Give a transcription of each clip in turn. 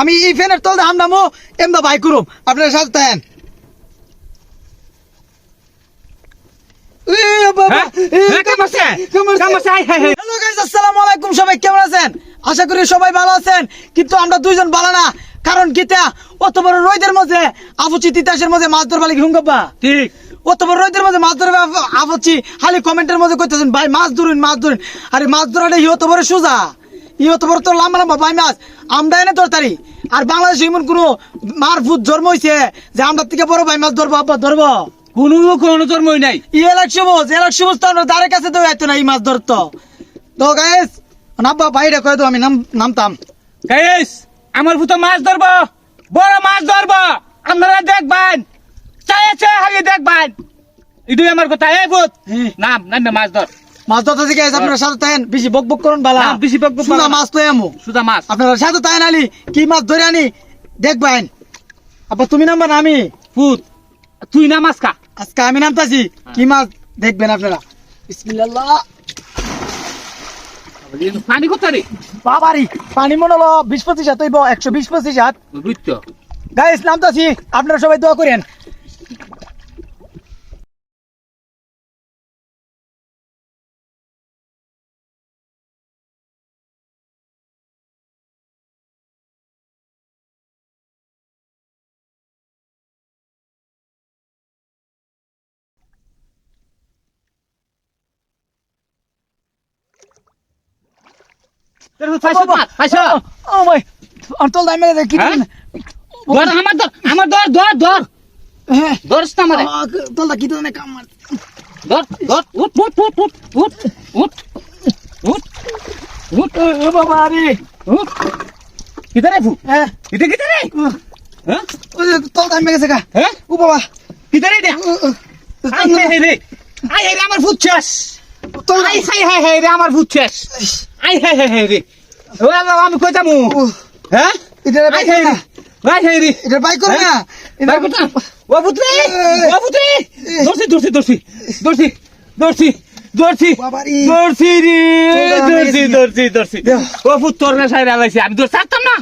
আমি এই ফ্যানের তলতে হাম নামো এমদা ভাই করুম আপনারা সাথে থাকেন। সবাই কেমন আছেন? আশা করি সবাই ভালো আছেন কিন্তু আমরা দুইজন ভালো না। কারণ কিতা অত বড় রোদের মধ্যে আফুচি তিতাসের মধ্যে মাছ ধরবা ঠিক। অত বড় রোদের মধ্যে মাছ ধরবে আফুচি খালি কমেন্টের মধ্যে কইতেছেন ভাই মাছ ধরুন মাছ ধরুন। আরে মাছ ধরাটা অত বড় সোজা। ই অত বড় তো লম্বা লম্বা ভাই মাছ। আমরা এনে তরতারি। আর বাংলাদেশে এমন কোনো মারফুট জন্ম হইছে যে আমরা থেকে বড় ভাই মাছ ধরবো আব্বা ধরবো? কোনো কোনো জন্মই নাই। ই এলাক সবুজ এলাক সবুজ তো আমরা দ্বারের কাছে তো যাইতো না এই মাছ ধরতো। তো গাইস নাব্বা বাইরে কয়ে তো আমি নাম নামতাম। গাইস আমার ভূত মাছ ধরবো বড় মাছ ধরবো আপনারা দেখবেন চায়ে চায়ে হারিয়ে দেখবেন। এটাই আমার কথা এই ভূত। হ্যাঁ। নাম মাছ ধর। মাছ ধরতে থেকে আপনারা সাথে থাকেন। বেশি বক বক করুন বালা। বেশি বক বক না। মাছ তো সুদা মাছ। আপনারা সাথে নালি কি মাছ ধরে আনি দেখবেন আপা তুমি নাম্বার আমি? ভূত। তুই না মাছ খা আজকে আমি নামতাছি। কি মাছ দেখবেন আপনারা? বিসমিল্লাহ। পানি কোথা রে? বাবারি পানি মনে হলো বিশ পঁচিশ হাত হইব একশো বিশ পঁচিশ হাত। গাইস নামতাছি। আপনারা সবাই দোয়া করেন পাইছো মাছ পাইছো ও ভাই অন্তল দামে কি হ্যাঁ? ধর আমার ধর আমার ধর ধর ধর। হ্যাঁ। ধরস না আমারে। তলটা কি তো কাম মার। ধর ধর উঠ উঠ উঠ উঠ উঠ উঠ উঠ উঠ। ও বাবা রে। উঠ। কিধারে ভূত? হ্যাঁ। এটা কিধারে হ্যাঁ? তল দামে গেছে গা। হ্যাঁ? ও বাবা। কিধারে দে। আই রে। আই রে আমার ভূত আই হাই হাই হাই রে আমার ভূত শেষ। আই রে। ও আমি কই যামু হ্যাঁ? এটা আই বাই হে করো রে। না আই হে রে। এটা বাই করো না। এটা বাই করতাম ও ভূত রে! ও ভূত রে! দর্শি দর্শি দর্শি দর্শি দর্শি দর্শি দর্শি রে আমি দর্শি দর্শি দর্শি ও ভূত তোর না সাইরা লাইছে। আমি দর্শি ছাড়তাম না।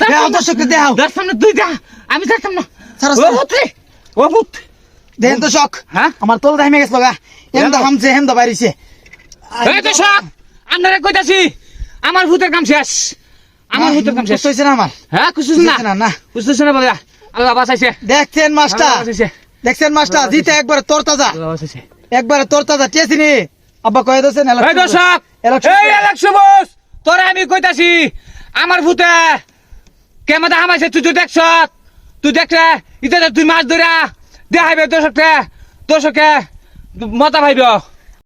দেও দর্শককে দেও দর্শন না তুই যা আমি ছাড়তাম না। ছাড়ো, ও ছাড়ো। ভূত রে! ও ভূত। দেন তো শখ। হ্যাঁ? আমার তল দামে গেছে গা এম দা হামছে হেম দা বাইরিছে। এই তো সব আপনারা কইতাছি আমার ভূতের কাম শেষ। আমার ভূতের কাম শেষ। হইছে না আমার? হ্যাঁ খুশি না? না না? বুঝতেছ না বলে আল্লাহ বাঁচাইছে। দেখছেন বাঁচাইছে। দেখছেন মাছটা জিতে একবারে তোর তাজা একবারে তোর তাজা টেসিনি আব্বা কয়ে দছেন এই দর্শক এই ইলেকশন বস তোরা আমি কইতাছি আমার ভূতে কেমন হামাইছে তুই তুই দেখছ? তুই দেখলে ইটা তুই মাছ ধরা দেখাইবে দর্শককে। দর্শকে মতা ভাইব